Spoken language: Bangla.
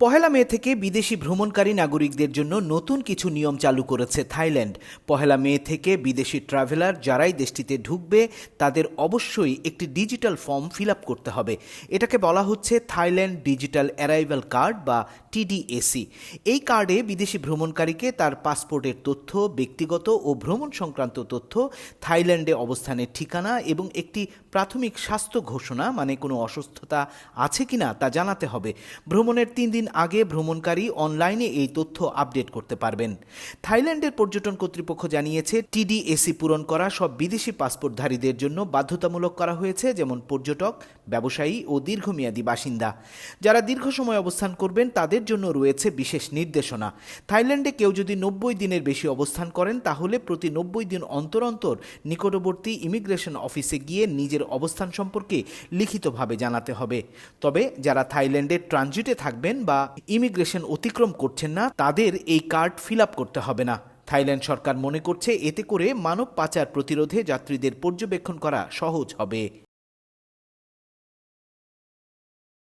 পহেলা মে থেকে বিদেশি ভ্রমণকারী নাগরিকদের জন্য নতুন কিছু নিয়ম চালু করেছে থাইল্যান্ড। পহেলা মে থেকে বিদেশি ট্রাভেলার যারাই দেশটিতে ঢুকবে, তাদের অবশ্যই একটি ডিজিটাল ফর্ম ফিল আপ করতে হবে। এটাকে বলা হচ্ছে থাইল্যান্ড ডিজিটাল অ্যারাইভাল কার্ড বা টিডিএসি এই কার্ডে বিদেশি ভ্রমণকারীকে তার পাসপোর্টের তথ্য, ব্যক্তিগত ও ভ্রমণ সংক্রান্ত তথ্য, থাইল্যান্ডে অবস্থানের ঠিকানা এবং একটি প্রাথমিক স্বাস্থ্য ঘোষণা মানে কোনো অসুস্থতা আছে কিনা তা জানাতে হবে। ভ্রমণের তিন দিন আগে ভ্রমণকারী অনলাইনে এই তথ্য আপডেট করতে পারবেন। থাইল্যান্ডের পর্যটন কর্তৃপক্ষ জানিয়েছে টিডিএসি পূরণ করা সব বিদেশি পাসপোর্টধারীদের জন্য বাধ্যতামূলক করা হয়েছে, যেমন পর্যটক, ব্যবসায়ী ও দীর্ঘমেয়াদী বাসিন্দা। যারা দীর্ঘ সময় অবস্থান করবেন, তাদের জন্য রয়েছে বিশেষ নির্দেশনা। থাইল্যান্ডে কেউ যদি নব্বই দিনের বেশি অবস্থান করেন, তাহলে প্রতি নব্বই দিন অন্তর অন্তর নিকটবর্তী ইমিগ্রেশন অফিসে গিয়ে নিজের অবস্থান সম্পর্কে লিখিতভাবে জানাতে হবে। তবে যারা থাইল্যান্ডে ট্রানজিটে থাকবেন বা ইমিগ্রেশন অতিক্রম করছেন না, তাদের এই কার্ড ফিল করতে হবে না। থাইল্যান্ড সরকার মনে করছে, এতে করে মানব পাচার প্রতিরোধে যাত্রীদের পর্যবেক্ষণ করা সহজ হবে।